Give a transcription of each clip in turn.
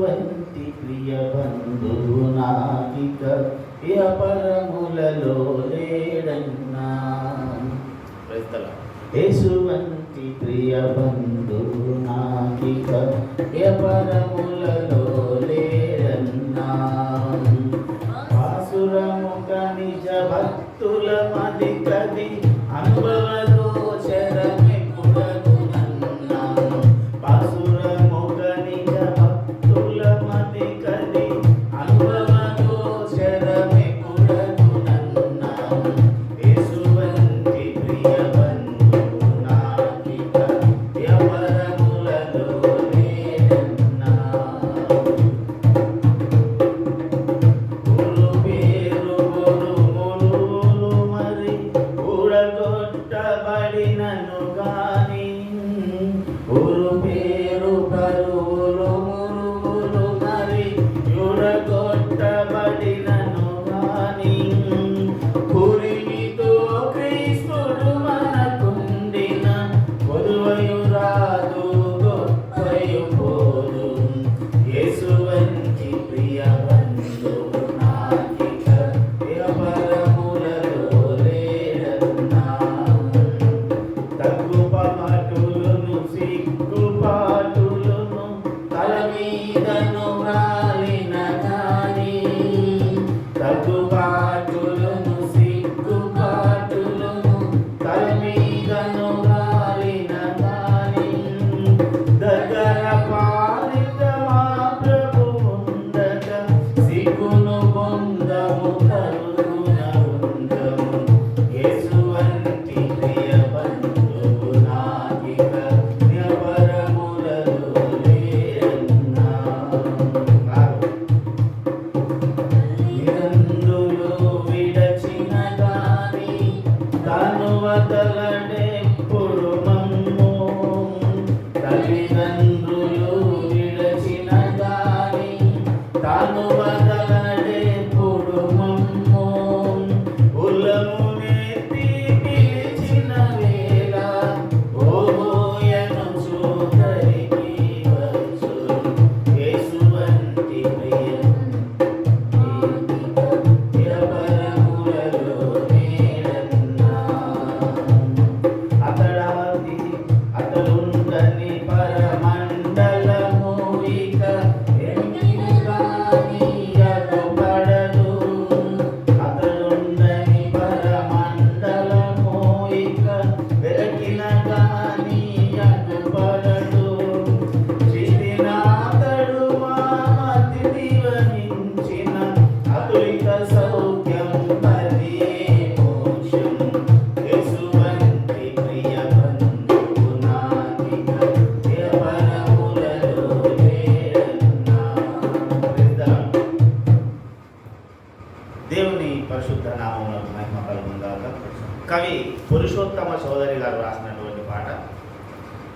వంటి ప్రియ బంధువు నాకిక పరములలో లేడన్నా. యేసు వంటి ప్రియ బంధువు నాకిక పరములలో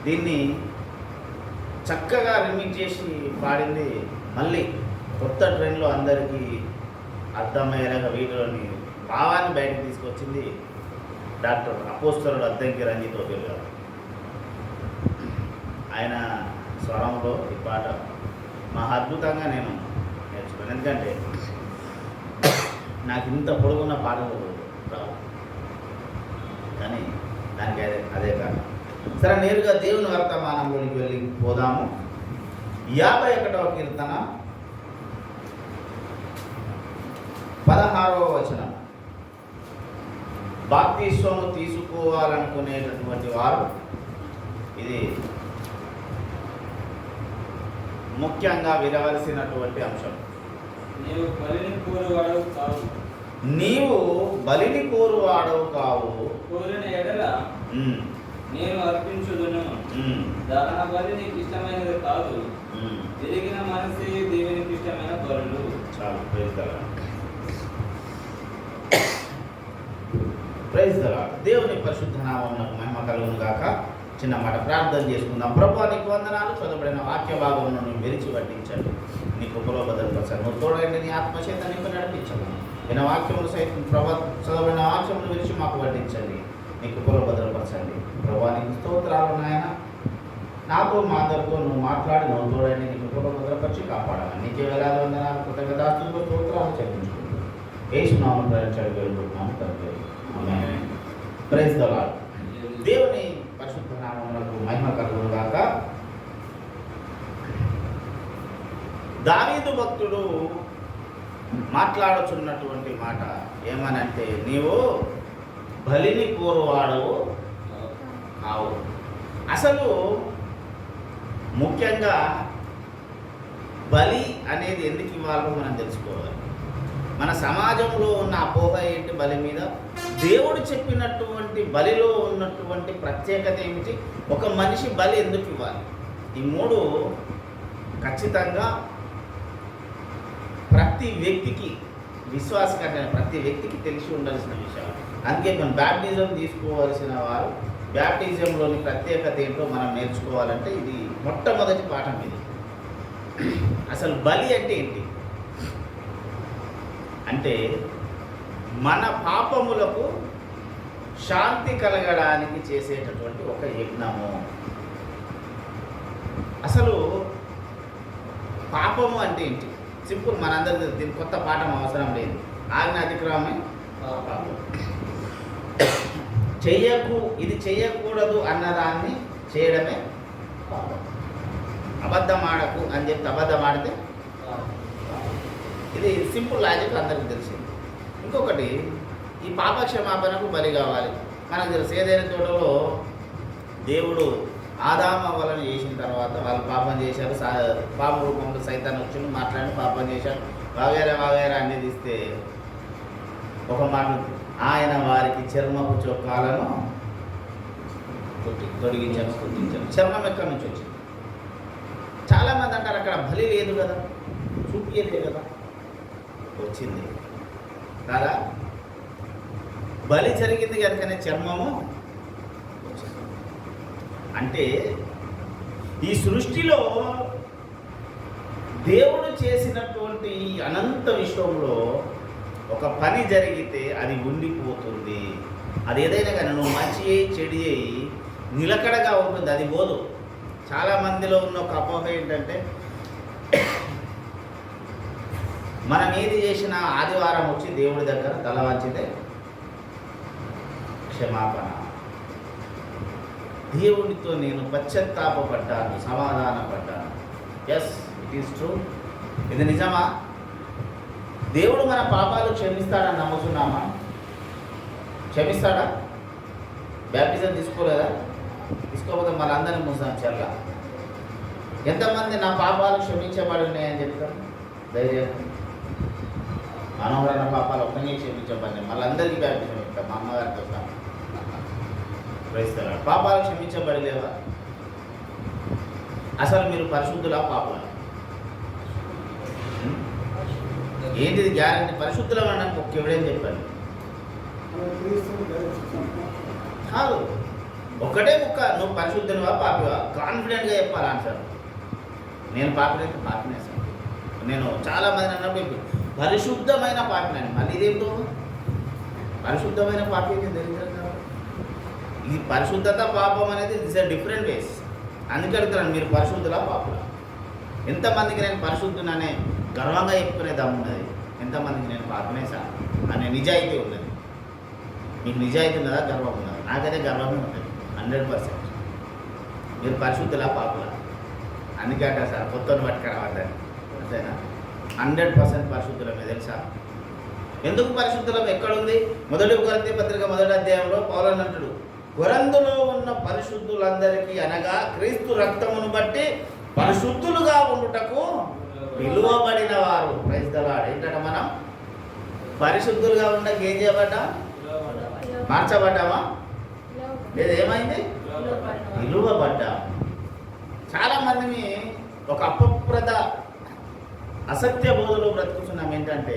దీన్ని చక్కగా రిమిక్ చేసి పాడింది మళ్ళీ కొత్త ట్రెండ్లో అందరికీ అర్థమయ్యేలాగా వీటిలోని భావాన్ని బయటకు తీసుకొచ్చింది డాక్టర్ అపోస్తరుడు అద్దంకి రంజిత్ ఓపేల్ గారు. ఆయన స్వరంలో ఈ పాట మహా అద్భుతంగా నేను నేర్చుకున్నాను. ఎందుకంటే నాకు ఇంత పొడుగున్న పాటలు రావు. కానీ దానికి అదే అదే కారణం. సరే నేరుగా దేవుని వర్తమానంలోనికి వెళ్ళి పోదాము. యాభై ఒకటవ కీర్తన. పదహారవ వచనం. బాప్తిస్వము తీసుకోవాలనుకునేటటువంటి వారు ఇది ముఖ్యంగా వినవలసినటువంటి అంశం. నీవు బలిని కోరువాడు కావు. నీవు బలిని కోరువాడవు కావు. కోరిన ఎడల నేను అర్పించుదును. దహన బలి నీకు ఇష్టమైనది కాదు. తిరిగిన మనసే దేవునికి ఇష్టమైన ప్రైజ్ దలా దేవుని పరిశుద్ధ నామమునకు మహిమ కలుగును గాక. చిన్న మాట ప్రార్థన చేసుకుందాం. ప్రభు నీకు వందనాలు. చదవబడిన వాక్య భాగమును నువ్వు మెరిచి పట్టించండి నీ కృపలో బదలపరచాలి నువ్వు తోడైంది నీ ఆత్మచేత నీకు నడిపించమని విన వాక్యములు సైతం ప్రభ చదవబడిన వాక్యములు విరిచి మాకు పట్టించండి నీ కృపలో భద్రపరచండి ప్రభా నీకు స్తోత్రాలు నాయన నాతో మా అందరితో నువ్వు మాట్లాడి నువ్వు తోడని నీ కృపలో భద్రపరిచి కాపాడాలి. నీకే వేలాది వందనాలు కృతజ్ఞతాస్తులకు స్తోత్రాలు చెల్లించుకుంటూ వేసునామం ప్రయత్నాలు వేడుకుంటున్నాము తండ్రి. ప్రైజ్ ద దేవుని పరిశుద్ధ నామములకు మహిమ కలుగును గాక. దావీదు భక్తుడు మాట్లాడుచున్నటువంటి మాట ఏమనంటే నీవు బలిని కోరువాడవు కావు. అసలు ముఖ్యంగా బలి అనేది ఎందుకు ఇవ్వాలో మనం తెలుసుకోవాలి. మన సమాజంలో ఉన్న అపోహ ఏంటి బలి మీద? దేవుడు చెప్పినటువంటి బలిలో ఉన్నటువంటి ప్రత్యేకత ఏమిటి? ఒక మనిషి బలి ఎందుకు ఇవ్వాలి? ఈ మూడు ఖచ్చితంగా ప్రతి వ్యక్తికి విశ్వాసకరమైన ప్రతి వ్యక్తికి తెలిసి ఉండాల్సిన విషయాలు. అందుకే మనం బ్యాప్టిజం తీసుకోవాల్సిన వారు బ్యాప్టిజంలోని ప్రత్యేకత ఏంటో మనం నేర్చుకోవాలంటే ఇది మొట్టమొదటి పాఠం ఇది. అసలు బలి అంటే ఏంటి? అంటే మన పాపములకు శాంతి కలగడానికి చేసేటటువంటి ఒక యజ్ఞము. అసలు పాపము అంటే ఏంటి? సింపుల్ మనందరికీ దీని కొత్త పాఠం అవసరం లేదు. ఆజ్ఞ పాపము. చేయకు చెయ్యకు ఇది చెయ్యకూడదు అన్నదాన్ని చేయడమే పాపం. అబద్ధం ఆడకు అని చెప్పి అబద్ధం ఆడితే ఇది సింపుల్ లాజిక్ అందరికీ తెలిసింది ఇంకొకటి ఈ పాప క్షమాపణకు బలి కావాలి. మనకు తెలుసు ఏదైనా తోటలో దేవుడు ఆదామ వలన చేసిన తర్వాత వాళ్ళు పాపం చేశారు సా పాప రూపంలో సైతాన్ని వచ్చి మాట్లాడి పాపం చేశారు వగేరా వగేరా అన్నీ తీస్తే ఒక మాట ఆయన వారికి చర్మపు చొక్కాలను తొడిగించాను కుట్టించాను చర్మం ఎక్కడి నుంచి వచ్చింది? చాలామంది అంటారు అక్కడ బలి లేదు కదా చూపించలేదు కదా. వచ్చింది. కదా? బలి జరిగింది కనుకనే చర్మము అంటే ఈ సృష్టిలో దేవుడు చేసినటువంటి అనంత విశ్వంలో ఒక పని జరిగితే అది ఉండిపోతుంది. అది ఏదైనా కానీ నువ్వు మంచి చెడి చెడు అయ్యి నిలకడగా ఉంటుంది అది పోదు. చాలా మందిలో ఉన్న ఒక అపోహ ఏంటంటే మనం ఏది చేసినా ఆదివారం వచ్చి దేవుడి దగ్గర తల వంచితే క్షమాపణ. దేవుడితో నేను పశ్చాత్తాపడ్డాను సమాధానపడ్డాను. ఎస్ ఇట్ ఈస్ ట్రూ ఇది నిజమా? దేవుడు మన పాపాలు క్షమిస్తాడని నమ్ముతున్నామా? క్షమిస్తాడా? బ్యాప్టిజం తీసుకోలేదా? తీసుకోకపోతే మనందరినీ మూసాం చెల్ల. ఎంతమంది నా పాపాలు క్షమించబడి ఉన్నాయని చెప్తాను ధైర్యం మనోహరణ పాపాలు ఒక్కనే క్షమించబడి మళ్ళీ బ్యాప్టిజం ఇస్తాం మా అమ్మగారితో సహా పాపాలు క్షమించబడి లేవా అసలు మీరు పరిశుద్ధులా పాపలా? ఏంటిది గ్యారంటీ? పరిశుద్ధుల అనడానికి ఒక ఎవడేం చెప్పాను కాదు. ఒక్కటే ముక్క నువ్వు పరిశుద్ధునివా పాపివా? కాన్ఫిడెంట్గా చెప్పాలి ఆన్సర్ నేను పాపినైతే పాపినే సార్. నేను చాలా మంది అన్నప్పుడు పరిశుద్ధమైన పాపినాను మళ్ళీ ఇదేంటో పరిశుద్ధమైన పాపి ఏంటి ఇది పరిశుద్ధత పాపం అనేది ఇట్స్ అ డిఫరెంట్ వేస్. అందుకే అడుగుతున్నాను మీరు పరిశుద్ధులా పాపులా? ఎంతమందికి నేను పరిశుద్ధుననే గర్వంగా చెప్పుకునే దమ్ము ఉన్నది. ఎంతమందికి నేను పాపనే సార్ అనే నిజాయితీ ఉన్నది. మీకు నిజాయితీ ఉన్నదా? గర్వం ఉన్నదా? నాకైతే గర్వమే ఉంటుంది హండ్రెడ్ పర్సెంట్. మీరు పరిశుద్ధులా పాపులా? అందుకే అంటారు సార్ కొత్తను పట్టుకురావద్దని అంతేనా? హండ్రెడ్ పర్సెంట్ పరిశుద్ధులమే తెలుసా? ఎందుకు పరిశుద్ధులం ఎక్కడుంది? మొదటి కొరంతి పత్రిక మొదటి అధ్యాయంలో పౌలన్ అంటుడు కొరందులో ఉన్న పరిశుద్ధులందరికీ అనగా క్రీస్తు రక్తమును బట్టి పరిశుద్ధులుగా ఉండుటకు పిలువబడిన వారు. క్రైస్తలాడు ఏంటంటే మనం పరిశుద్ధులుగా ఉండక ఏం చేయబడ్డా? మార్చబడ్డామా? లేదు ఏమైంది? పిలువబడ్డా చాలా మందిని ఒక అపప్రద అసత్య బోధలో బ్రతుకుతున్నాం. ఏంటంటే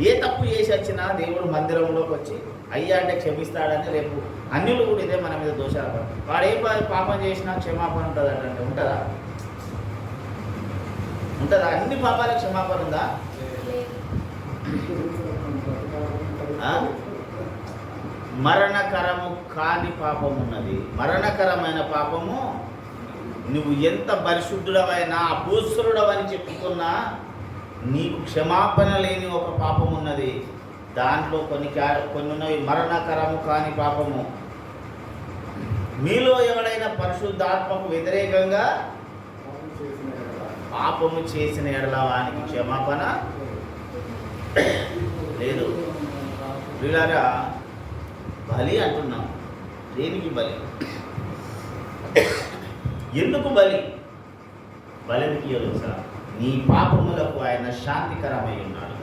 ఏ తప్పు చేసి వచ్చినా దేవుడు మందిరంలోకి వచ్చి అయ్యా అంటే క్షమిస్తాడని రేపు అన్యులు కూడా ఇదే మన మీద దోషాలు వాడు ఏ పాపం చేసినా క్షమాపణ ఉంటుంది అంటే ఉంటుందా? ఉంటుందా? అన్ని పాపాలకు క్షమాపణ ఉందా? మరణకరము కాని పాపం ఉన్నది. మరణకరమైన పాపము నువ్వు ఎంత పరిశుద్ధుడవైనా అభూసురుడవని చెప్పుకున్నా నీకు క్షమాపణ లేని ఒక పాపం ఉన్నది. దాంట్లో కొన్ని కొన్ని ఉన్నవి మరణకరము కాని పాపము. మీలో ఎవడైనా పరిశుద్ధాత్మకు వ్యతిరేకంగా పాపము చేసిన ఎడల వానికి క్షమాపణ లేదు. వీళ్ళారా బలి అంటున్నాం. దేనికి బలి? ఎందుకు బలి? బలికి తెలుసా? నీ పాపములకు ఆయన శాంతికరమై ఉన్నాడు.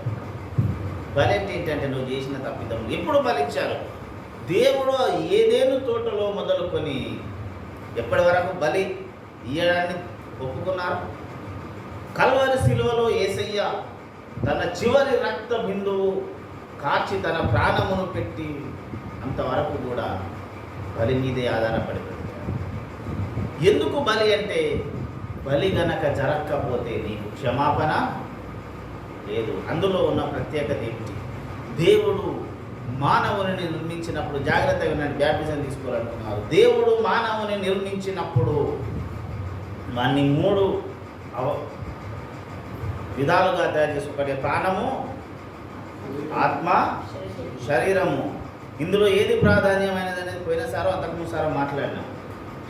బలి అంటే ఏంటంటే నువ్వు చేసిన తప్పిదం. ఎప్పుడు బలిచ్చారు? దేవుడు ఏదేను తోటలో మొదలుకొని ఎప్పటి వరకు బలి ఇయ్యడాన్ని ఒప్పుకున్నారు? కల్వరి శిలువలో ఏసయ్య తన చివరి రక్త బిందువు కార్చి తన ప్రాణమును పెట్టి అంతవరకు కూడా బలి మీదే ఆధారపడి ఎందుకు బలి అంటే బలి గనక జరగకపోతే నీకు క్షమాపణ లేదు. అందులో ఉన్న ప్రత్యేకత ఏమిటి? దేవుడు మానవుని నిర్మించినప్పుడు జాగ్రత్తగా నేను బ్యాప్టిజం తీసుకోవాలనుకున్నారు. దేవుడు మానవుని నిర్మించినప్పుడు వాన్ని మూడు అవ విధాలుగా తయారు చేసుకుంటే ప్రాణము ఆత్మ శరీరము. ఇందులో ఏది ప్రాధాన్యమైనది అనేది పోయినసారో అంతకుముందు సారో మాట్లాడినాం.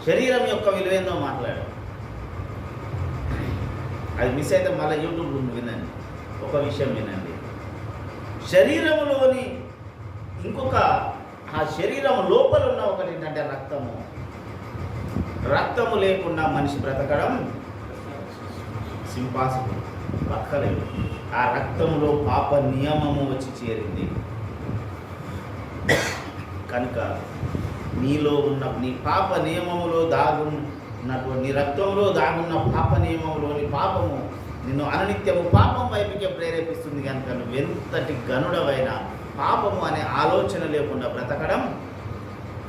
శరీరం యొక్క విలువేందో మాట్లాడాం. అది మిస్ అయితే మళ్ళీ యూట్యూబ్ వినండి. ఒక విషయం వినండి. శరీరములోని ఇంకొక ఆ శరీరం లోపల ఉన్న ఒకటి ఏంటంటే రక్తము. రక్తము లేకుండా మనిషి బ్రతకడం సింపాసిబుల్. బతకలేదు ఆ రక్తంలో పాప నియమము వచ్చి చేరింది. కనుక నీలో ఉన్న నీ పాప నియమములో దాగున్నటువంటి నీ రక్తంలో దాగున్న పాప నియమంలోని పాపము నిన్ను అననిత్యము పాపం వైపుకే ప్రేరేపిస్తుంది కనుక నువ్వు ఎంతటి గనుడవైన పాపము అనే ఆలోచన లేకుండా బ్రతకడం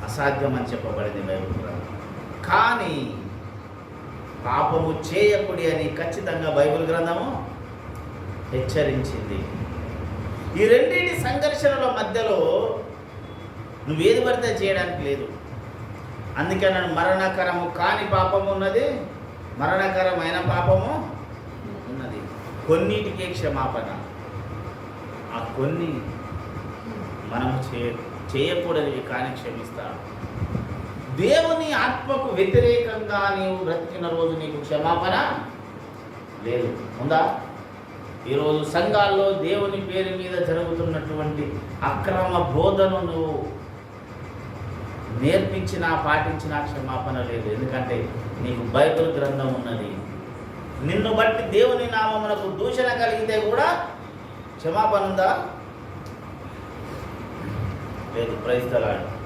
అసాధ్యం అని చెప్పబడింది బైబుల్ కానీ పాపము చేయకుడి అని ఖచ్చితంగా బైబిల్ గ్రంథము హెచ్చరించింది. ఈ రెండింటి సంఘర్షణల మధ్యలో నువ్వేది పడితే చేయడానికి లేదు. అందుకే నన్ను మరణకరము కాని పాపము ఉన్నది మరణకరమైన పాపము ఉన్నది. కొన్నిటికే క్షమాపణ. ఆ కొన్ని మనము చేయ చేయకూడనివి కానీ క్షమిస్తాడు దేవుని ఆత్మకు వ్యతిరేకంగా నీవు బ్రతికిన రోజు నీకు క్షమాపణ లేదు. ఉందా? ఈరోజు సంఘాల్లో దేవుని పేరు మీద జరుగుతున్నటువంటి అక్రమ బోధను నువ్వు నేర్పించినా పాటించినా క్షమాపణ లేదు. ఎందుకంటే నీకు బైబిల్ గ్రంథం ఉన్నది. నిన్ను బట్టి దేవుని నామమునకు దూషణ కలిగితే కూడా క్షమాపణ ఉందా? లేదు. ప్రైస్తలాడు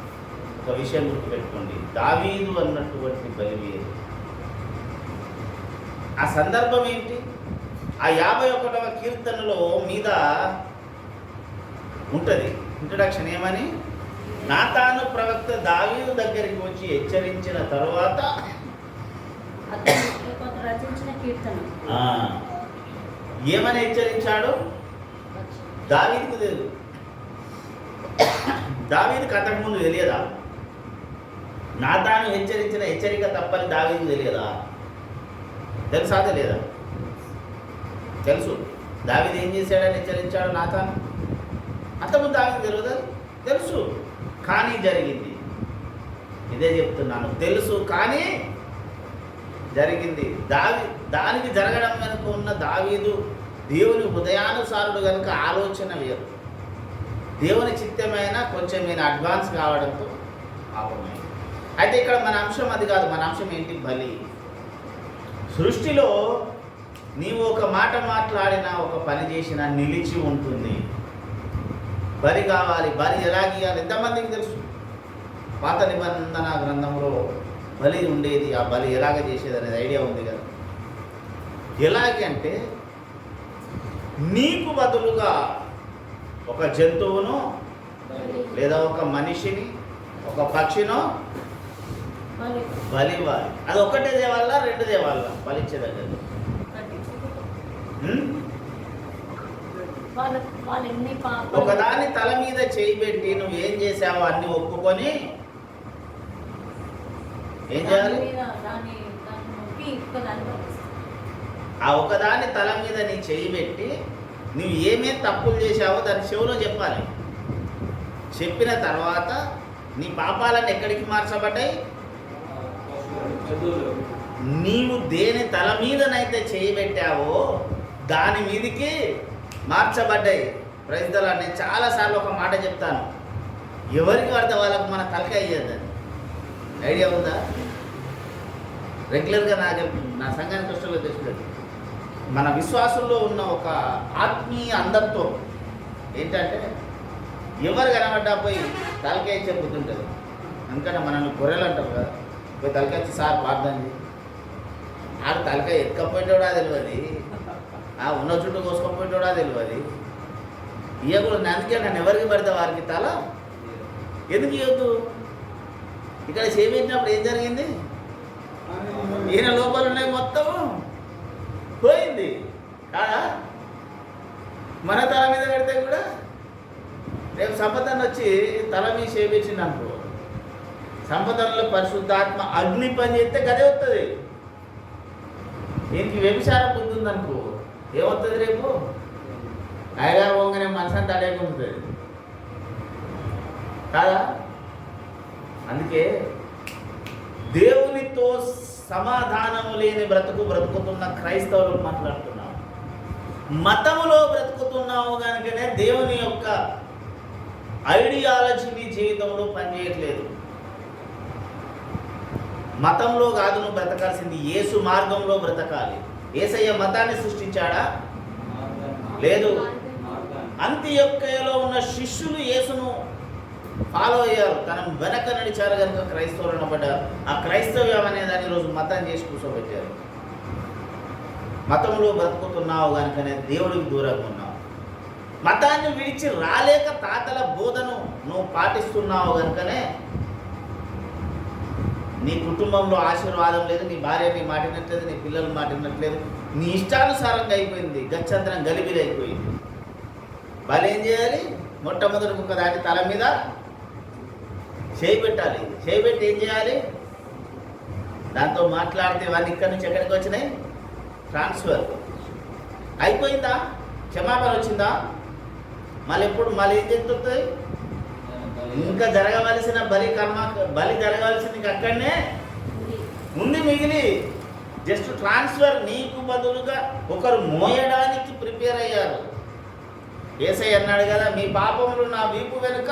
ఒక విషయం గుర్తుపెట్టుకోండి. దావీదు అన్నటువంటి బలి వేరు ఆ సందర్భం ఏంటి? ఆ యాభై ఒకటవ కీర్తనలో మీద ఉంటుంది. ఇంట్రడక్షన్ ఏమని? నాతాను ప్రవక్త దావీదు దగ్గరికి వచ్చి హెచ్చరించిన తరువాత ఏమని హెచ్చరించాడు? దావీదుకు తెలియదు దావీదుకి అంతకుముందు తెలియదా? నాతాను హెచ్చరించిన హెచ్చరిక తప్పని దావీదు తెలియదా? తెలుసా తెలియదా? తెలుసు. దావీదు ఏం చేశాడని హెచ్చరించాడు నాతాను అంతకుముందు దావీదు తెలియదా? తెలుసు. కానీ జరిగింది. ఇదే చెప్తున్నాను. తెలుసు కానీ జరిగింది. దావి దానికి జరగడం వెనుక ఉన్న దావీదు దేవుని హృదయానుసారుడు కనుక ఆలోచన వేరు. దేవుని చిత్తమైన కొంచెం నేను అడ్వాన్స్ కావడంతో పాపమైంది అయితే ఇక్కడ మన అంశం అది కాదు మన అంశం ఏంటి? బలి. సృష్టిలో నీవు ఒక మాట మాట్లాడినా ఒక పని చేసినా నిలిచి ఉంటుంది. బలి కావాలి బలి ఎలా గీయాలి? ఎంతమందికి తెలుసు? పాత నిబంధన గ్రంథంలో బలి ఉండేది ఆ బలి ఎలాగ చేసేది అనేది ఐడియా ఉంది కదా. ఎలాగంటే నీకు బదులుగా ఒక జంతువును లేదా ఒక మనిషిని ఒక పక్షినో బలి ఇవ్వాలి అది ఒకటే దేవాలా రెండు దేవాలా బలిచ్చే దగ్గర. ఒకదాని తల మీద చేయి పెట్టి నువ్వు ఏం చేసావో అన్ని ఒప్పుకొని ఏం చేయాలి? ఆ ఒకదాని తల మీద నీ చెయ్యి పెట్టి నువ్వు ఏమేం తప్పులు చేశావో దాని చెవులో చెప్పాలి. చెప్పిన తర్వాత నీ పాపాలన్నీ ఎక్కడికి మార్చబడ్డాయి? నీవు దేని తల మీదనైతే చేయబెట్టావో దాని మీదికి మార్చబడ్డాయి. ప్రజల నేను చాలాసార్లు ఒక మాట చెప్తాను. ఎవరికి పడితే వాళ్ళకు మన తలకాయ అయ్యేదని ఐడియా ఉందా? రెగ్యులర్గా నా నా సంఘానికి కష్టంలో తెచ్చుకోలేదు మన విశ్వాసంలో ఉన్న ఒక ఆత్మీయ అంధత్వం ఏంటంటే ఎవరు కనబడ్డా పోయి తలకాయ చెప్పుతుంటుంది. ఎందుకంటే మనల్ని గొర్రెలు అంటారు కదా. పోయి తలకాయ సార్ పాడదండి. ఆడ తలక తలకాయ ఎక్కపోయేటోడా తెలియదు ఆ ఉన్న చుట్టూ కోసుకపోయేటోడా తెలియదు ఇవ్వకూడదు అందుకే నన్ను ఎవరికి పడితే వారికి తల? ఎందుకు ఇవ్వద్దు ఇక్కడ చేపించినప్పుడు ఏం జరిగింది? ఈయన లోపల ఉన్నాయి మొత్తం. పోయింది. కాదా? మన తల మీద పెడితే కూడా రేపు సంపదన వచ్చి తల మీద చేపించింది అనుకో. సంపదనలో పరిశుద్ధాత్మ అగ్ని పని చేస్తే గదే వస్తుంది దీనికి వ్యభిచారం పొందుంది అనుకో ఏమవుతుంది రేపు? అయ్యగారు పోగానే మనసు అంతా అడేకుంటుంది కాదా? అందుకే దేవునితో సమాధానము లేని బ్రతుకు బ్రతుకుతున్న క్రైస్తవులు మాట్లాడుతున్నాం మతములో బ్రతుకుతున్నాము కనుకనే దేవుని యొక్క ఐడియాలజీ జీవితంలో పనిచేయట్లేదు. మతంలో కాదు నువ్వు బ్రతకాల్సింది. యేసు మార్గంలో బ్రతకాలి. ఏసయ్య మతాన్ని సృష్టించాడా? లేదు. అంత్యొక్కలో ఉన్న శిష్యులు యేసును ఫాలో అయ్యారు. తన వెనక నడిచారు కనుక క్రైస్తవులు అనబడ్డారు. ఆ క్రైస్తవ్యం అనే దాన్ని ఈరోజు మతం చేసి కూర్చోబెట్టారు. మతంలో బ్రతుకుతున్నావు కనుకనే దేవుడికి దూరంగా ఉన్నావు. మతాన్ని విడిచి రాలేక తాతల బోధను నువ్వు పాటిస్తున్నావు కనుకనే నీ కుటుంబంలో ఆశీర్వాదం లేదు నీ భార్య నీ మాటినట్లేదు నీ పిల్లలు మాటినట్లేదు నీ ఇష్టానుసారంగా అయిపోయింది గచ్చంతరం గలిబిలి అయిపోయింది. వాళ్ళు ఏం చేయాలి? మొట్టమొదటి ఒక దాని తల మీద చేయి పెట్టాలి. చేయి పెట్టి ఏం చేయాలి? దాంతో మాట్లాడితే వాళ్ళు ఇక్కడి నుంచి ఎక్కడికి వచ్చినాయి? ట్రాన్స్ఫర్ అయిపోయిందా? క్షమాపణ వచ్చిందా? మళ్ళీ ఎప్పుడు? మళ్ళీ ఏం చెప్తుంది ఇంకా జరగవలసిన బలి కర్మ బలి జరగవలసింది అక్కడనే ఉంది. మిగిలి జస్ట్ ట్రాన్స్ఫర్ నీకు బదులుగా ఒకరు మోయడానికి ప్రిపేర్ అయ్యారు ఏసై అన్నాడు కదా మీ పాపములు నా వీపు వెనుక.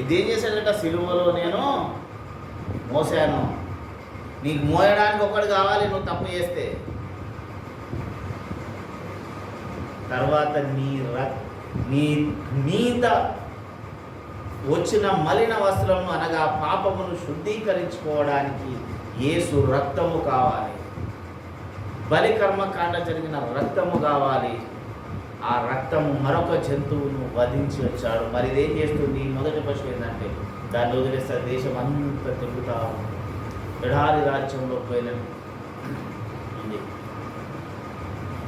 ఇదేం చేశాడట సిలువలో నేను మోసాను నీకు మోయడానికి ఒకడు కావాలి నువ్వు తప్పు చేస్తే తర్వాత నీ ర నీ మీద వచ్చిన మలిన వస్త్రము అనగా పాపమును శుద్ధీకరించుకోవడానికి యేసు రక్తము కావాలి. బలికర్మకాండ జరిగిన రక్తము కావాలి. ఆ రక్తము మరొక జంతువును వధించి వచ్చాడు. మరి ఇదేం చేస్తుంది? మొదటి పశువు ఏంటంటే దాన్ని వదిలేస్తే దేశం అంతా తిరుగుతా ఉంది. ఎడారి రాజ్యంలో పోయిన ఉంది.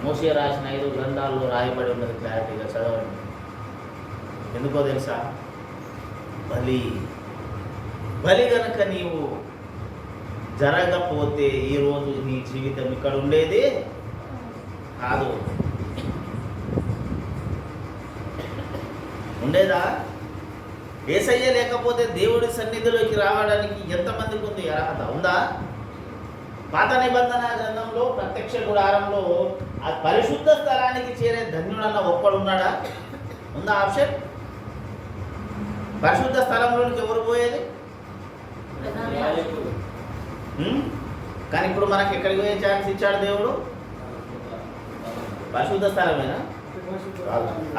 మోసే రాసిన ఐదు గ్రంథాల్లో రాయబడి ఉన్నది క్లారిటీగా చదవండి. ఎందుకో తెలుసా? బలి. బలి గనక నీవు జరగకపోతే ఈరోజు నీ జీవితం ఇక్కడ ఉండేది? కాదు. ఉండేదా? ఏసయ్య లేకపోతే దేవుడి సన్నిధిలోకి రావడానికి ఎంతమందికి ఉంది అర్హత? ఉందా? పాత నిబంధన గ్రంథంలో ప్రత్యక్ష గుడారంలో ఆ పరిశుద్ధ స్థలానికి చేరే ధన్యుడన్న ఒక్కడు ఉన్నాడా ఉందా ఆప్షన్? పరిశుద్ధ స్థలంలోనికి ఎవరు పోయేది? కానీ ఇప్పుడు మనకి ఎక్కడికి పోయే ఛాన్స్ ఇచ్చాడు దేవుడు? పరిశుద్ధ స్థలమేనా?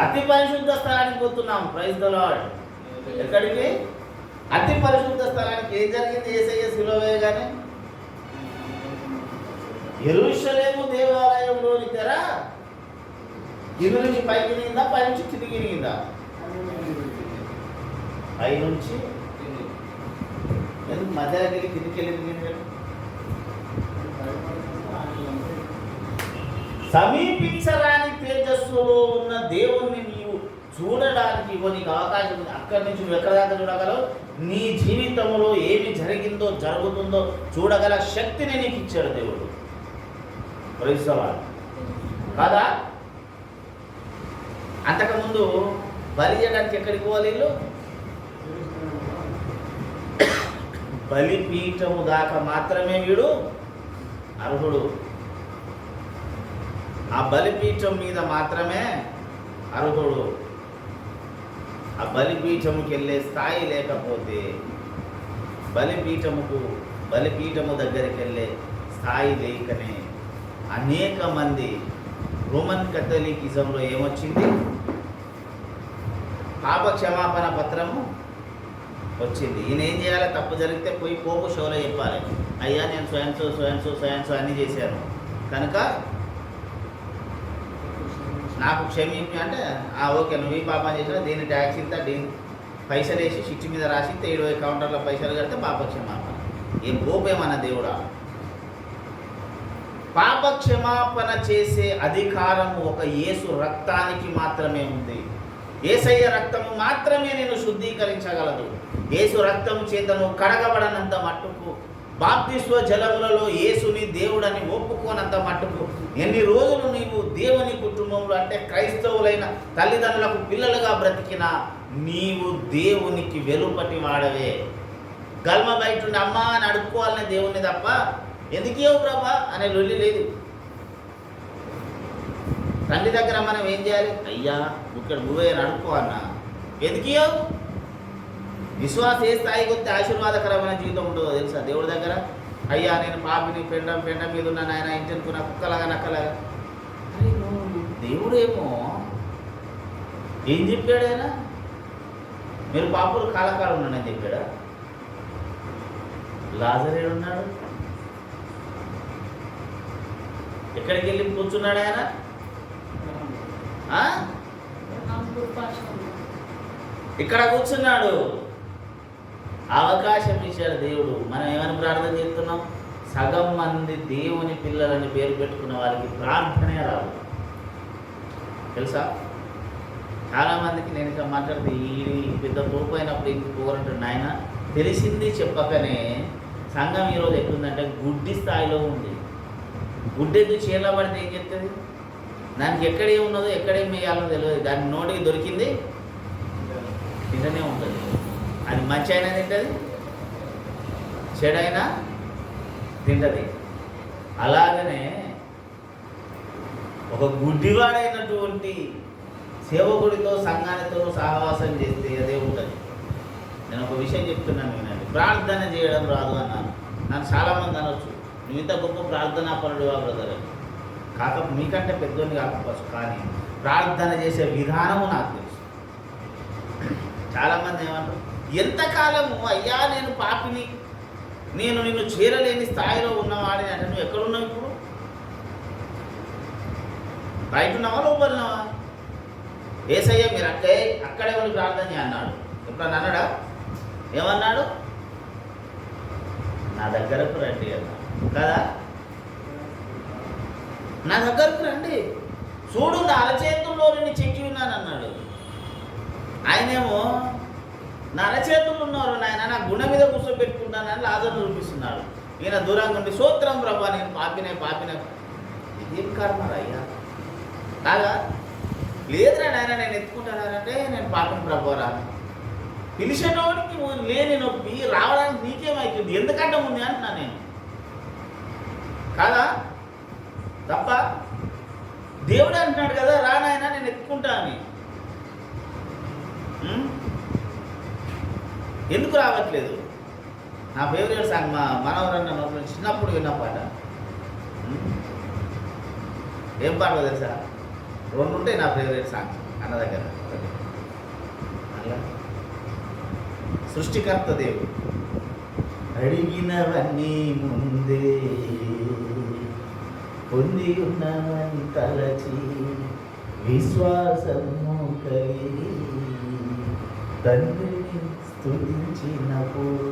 అతి పరిశుద్ధ స్థలానికి పోతున్నాం. ప్రైజ్ ద ఎక్కడికి? అతి పరిశుద్ధ స్థలానికి. ఏం జరిగింది? ఏసయ్య శిలో వేయగానే ఎరుషలేము దేవాలయంలోని తెర. నుంచి పైకి నిందా పై నుంచి నిందా పై నుంచి ఎందుకు మధ్య వెళ్ళి తిరిగి వెళ్ళింది సమీపించరాని తేజస్సులో ఉన్న దేవుణ్ణి నీవు చూడడానికి ఇవ్వ నీకు అవకాశం ఉంది. అక్కడి నుంచి నువ్వు ఎక్కడ దాకా చూడగలవు? నీ జీవితంలో ఏమి జరిగిందో జరుగుతుందో చూడగల శక్తిని నీకు ఇచ్చాడు దేవుడు. క్రైస్తవాలు కదా? అంతకుముందు బలి చేయడానికి ఎక్కడికి పోవాలి వీళ్ళు బలిపీఠము దాకా మాత్రమే వీడు అర్హుడు. ఆ బలిపీఠం మీద మాత్రమే అర్హుడు. ఆ బలిపీఠముకి వెళ్ళే స్థాయి లేకపోతే బలిపీఠముకు బలిపీఠము దగ్గరికి వెళ్ళే స్థాయి లేకనే అనేక మంది రోమన్ కథలికిజంలో ఏమొచ్చింది? పాప క్షమాపణ పత్రము వచ్చింది. ఈయన ఏం చేయాలి? తప్పు జరిగితే పోయి పోపు షోలో చెప్పాలి. అయ్యా నేను స్వయంసో స్వయంసో స్వయంసో అన్నీ చేశాను. కనుక నాకు క్షమించి అంటే ఆ ఓకే నువ్వు ఈ పాపం చేసినా దీని ట్యాక్స్ ఇంత దీని పైసలు వేసి షిట్ మీద రాసి ఏడు కౌంటర్లో పైసలు కడితే పాప క్షమాపణ ఏం పోపేమన్న దేవుడా? పాప క్షమాపణ చేసే అధికారం ఒక యేసు రక్తానికి మాత్రమే ఉంది. ఏసయ్య రక్తము మాత్రమే నేను శుద్ధీకరించగలదు. యేసు రక్తం చేతను కడగబడనంత మట్టుకు బాప్తిస్వ జలములలో యేసుని దేవుడని ఒప్పుకోనంత మట్టుకు ఎన్ని రోజులు నీవు దేవుని కుటుంబంలో అంటే క్రైస్తవులైన తల్లిదండ్రులకు పిల్లలుగా బ్రతికినా నీవు దేవునికి వెలుపటి వాడవే. గల్మ బయట ఉండి అమ్మా అని అడుక్కోవాలనే దేవుణ్ణి తప్ప ఎందుకేవు ప్రభా? అనే లొల్లి లేదు. తండ్రి దగ్గర మనం ఏం చేయాలి? అయ్యా ఇక్కడ నువ్వే అని అన్న. ఎందుకో విశ్వాస ఏ స్థాయికి వస్తే ఆశీర్వాదకరమైన జీవితం ఉంటుందో తెలుసా దేవుడి దగ్గర? అయ్యా నేను పాపిని పెండం పెండం మీద ఉన్న ఇంటికి నా కుక్కలాగా నక్కలాగా. అరే నువ్వు దేవుడేమో? ఏం చెప్పాడు ఆయన? మీరు పాపులు కాలకాలం ఉన్నాడని చెప్పాడా? లాజర్ ఉన్నాడు. ఎక్కడికి వెళ్ళి కూర్చున్నాడు ఆయన? ఇక్కడ కూర్చున్నాడు. అవకాశం ఇచ్చాడు దేవుడు. మనం ఏమని ప్రార్థన చేస్తున్నాం? సగం మంది దేవుని పిల్లలని పేరు పెట్టుకున్న వారికి ప్రార్థనే రాదు. తెలుసా? చాలామందికి నేను ఇంకా మాట్లాడితే ఈ పెద్ద తోపు అయినప్పుడు ఇంక పోరంటాడు నాయన తెలిసింది చెప్పకనే సంఘం ఈరోజు ఎట్లుందంటే గుడ్డి స్థాయిలో ఉంది. గుడ్డెద్దు చీరలో పడితే ఏం చెప్తుంది? దానికి ఎక్కడ ఉన్నదో ఎక్కడేం వేయాలో తెలియదు దాని నోటికి దొరికింది తింటనే ఉంటుంది. అది మంచి అయినా తింటుంది చెడైనా తింటది. అలాగనే ఒక గుడ్డివాడైనటువంటి సేవకుడితో సంఘానితో సహవాసం చేస్తే అదే ఉంటుంది. నేను ఒక విషయం చెప్తున్నాను వినండి. ప్రార్థన చేయడం రాదు అన్నాను. నన్ను చాలామంది అనొచ్చు. నువ్వు ఇంత గొప్ప ప్రార్థనా పనుడుగా బ్రదర్ కాకపోతే మీకంటే పెద్దోళ్ళు కాకపోవచ్చు కానీ ప్రార్థన చేసే విధానము నాకు తెలుసు. చాలామంది ఏమంటారు ఎంతకాలము అయ్యా నేను పాపిని నేను నిన్ను చేరలేని స్థాయిలో ఉన్నవాడిని అంటే నువ్వు ఎక్కడున్నావు ఇప్పుడు? బయట ఉన్నావా లోపలినావా ఏసయ్య మీరు అక్కడే అక్కడే వాళ్ళు ప్రార్థన అన్నాడు. ఎప్పుడన్నా అన్నాడా? ఏమన్నాడు? నా దగ్గరకు రండి అన్నాడు. కదా? నా దగ్గరకు రండి. చూడు నా అరచేతుల్లో నేను చెక్కి ఉన్నాను అన్నాడు ఆయనేమో నా అరచేతులు ఉన్నారు నాయన నా గుణ మీద కూర్చోబెట్టుకుంటానని లాజర్ను చూపిస్తున్నాడు ఈయన దూరంగా ఉండి సూత్రం ప్రభా నేను పాపినే పాపినే. ఇదేం కర్మరా అయ్యా కాగా లేదురా నాయన నేను ఎత్తుకుంటానంటే నేను పాపం ప్రభురా పిలిచేటోడికి లేని నొప్పి రావడానికి నీకేమైతుంది? ఎందుకంటే ఉంది? అంటున్నా నేను. కాదా? తప్ప దేవుడు అంటున్నాడు కదా రానాయన నేను ఎత్తుకుంటా అని. ఎందుకు రావట్లేదు? నా ఫేవరెట్ సాంగ్ మా మనవరన్న నోట్లో చిన్నప్పుడు విన్న పాట. ఏం పాట తెలుసా? రెండు ఉంటాయి నా ఫేవరెట్ సాంగ్ అన్న దగ్గర. అలా సృష్టికర్త దేవుడు. అడిగినవన్నీ ముందే పొంది ఉన్నామని తలచి విశ్వాసము కలిగి తండ్రిని స్థుతించినప్పుడు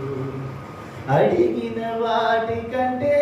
అడిగిన వాటి కంటే